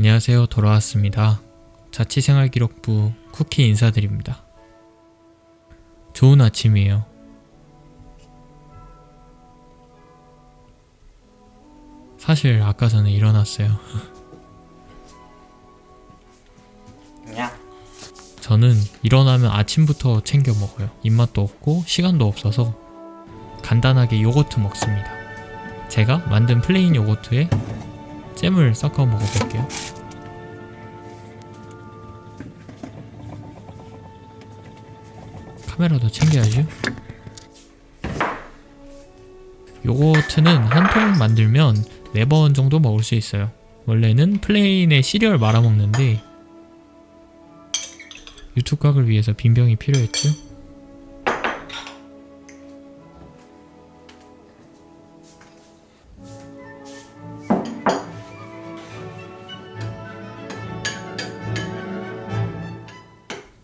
안녕하세요. 돌아왔습니다. 자취생활기록부 쿠키 인사드립니다. 좋은 아침이에요. 사실 아까 전에 일어났어요. 야. 저는 일어나면 아침부터 챙겨 먹어요. 입맛도 없고 시간도 없어서 간단하게 요거트 먹습니다. 제가 만든 플레인 요거트에 잼을 섞어 먹어볼게요. 카메라도 챙겨야죠. 요거트는 한 통 만들면 4번 정도 먹을 수 있어요. 원래는 플레인에 시리얼 말아 먹는데 유튜브 각을 위해서 빈병이 필요했죠.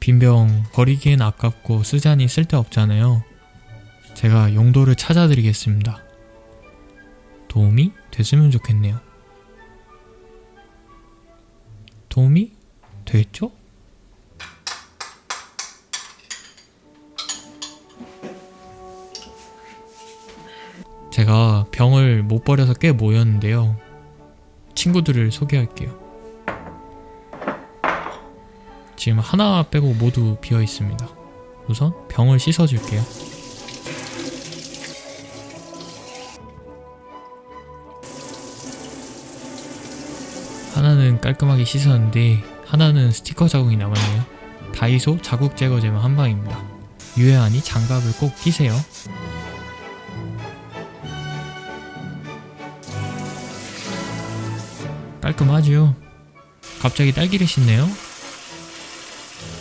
빈병 버리기엔 아깝고 쓰자니 쓸데없잖아요. 제가 용도를 찾아드리겠습니다. 도움이 됐으면 좋겠네요. 도움이 됐죠? 제가 병을 못 버려서 꽤 모였는데요. 친구들을 소개할게요. 지금 하나 빼고 모두 비어 있습니다. 우선 병을 씻어줄게요. 하나는 깔끔하게 씻었는데 하나는 스티커 자국이 남았네요. 다이소 자국 제거 제만 한 방입니다. 유해하니 장갑을 꼭 끼세요. 깔끔하죠? 갑자기 딸기를 씻네요?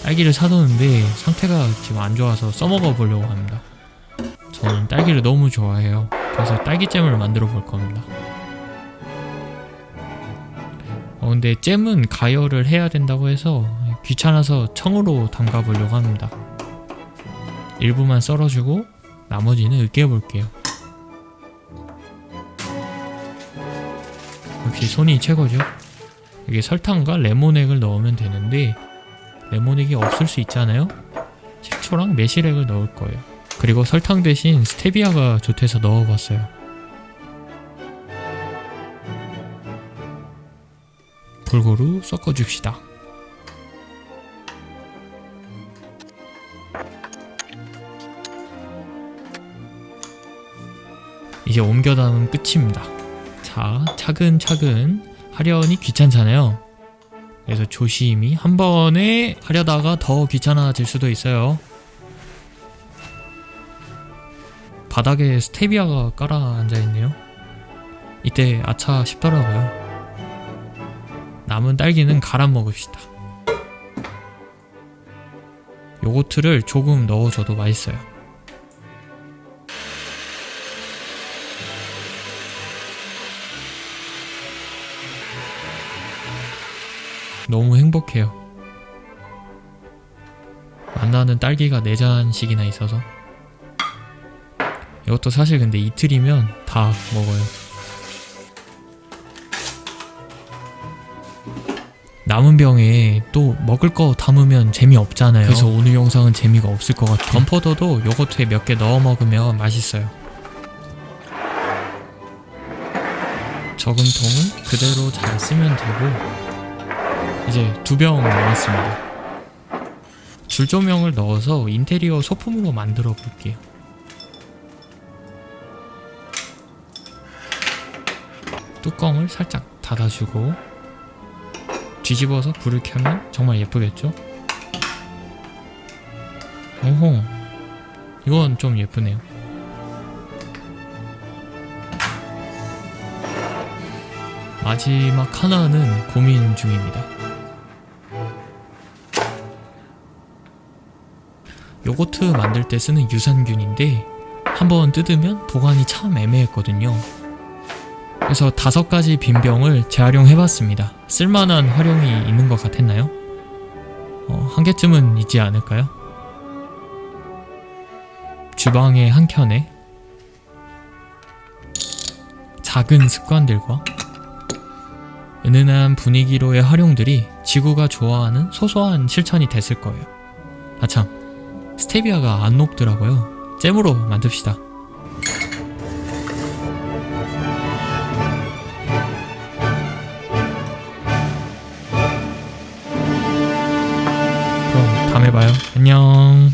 딸기를 사뒀는데 상태가 지금 안 좋아서 써먹어 보려고 합니다. 저는 딸기를 너무 좋아해요. 그래서 딸기잼을 만들어 볼 겁니다. 어, 근데 잼은 가열을 해야 된다고 해서 귀찮아서 청으로 담가 보려고 합니다. 일부만 썰어주고 나머지는 으깨 볼게요. 역시 손이 최고죠. 여기 설탕과 레몬액을 넣으면 되는데 레몬액이 없을 수 있잖아요. 식초랑 매실액을 넣을 거예요. 그리고 설탕 대신 스테비아가 좋대서 넣어봤어요. 골고루 섞어줍시다. 이제 옮겨 담으면 끝입니다. 자, 차근차근 하려니 귀찮잖아요. 그래서 조심히 한 번에 하려다가 더 귀찮아질 수도 있어요. 바닥에 스테비아가 깔아 앉아 있네요. 이때 아차 싶더라고요. 남은 딸기는 갈아 먹읍시다. 요거트를 조금 넣어줘도 맛있어요. 너무 행복해요. 만나는 딸기가 4잔씩이나 있어서 이것도 사실 근데 이틀이면 다 먹어요. 남은 병에 또 먹을 거 담으면 재미없잖아요. 그래서 오늘 영상은 재미가 없을 것 같아요. 건포도도 요거트에 몇 개 넣어 먹으면 맛있어요. 적은 통은 그대로 잘 쓰면 되고 이제 두 병 남았습니다. 줄조명을 넣어서 인테리어 소품으로 만들어 볼게요. 뚜껑을 살짝 닫아주고 뒤집어서 불을 켜면 정말 예쁘겠죠? 오호 이건 좀 예쁘네요 마지막 하나는 고민 중입니다 요거트 만들 때 쓰는 유산균인데 한번 뜯으면 보관이 참 애매했거든요. 그래서 다섯 가지 빈병을 재활용해봤습니다. 쓸만한 활용이 있는 것 같았나요? 어, 한 개쯤은 있지 않을까요? 주방의 한 켠에 작은 습관들과 은은한 분위기로의 활용들이 지구가 좋아하는 소소한 실천이 됐을 거예요. 아참, 스테비아가 안 녹더라고요. 잼으로 만듭시다. 그럼 다음에 봐요. 안녕.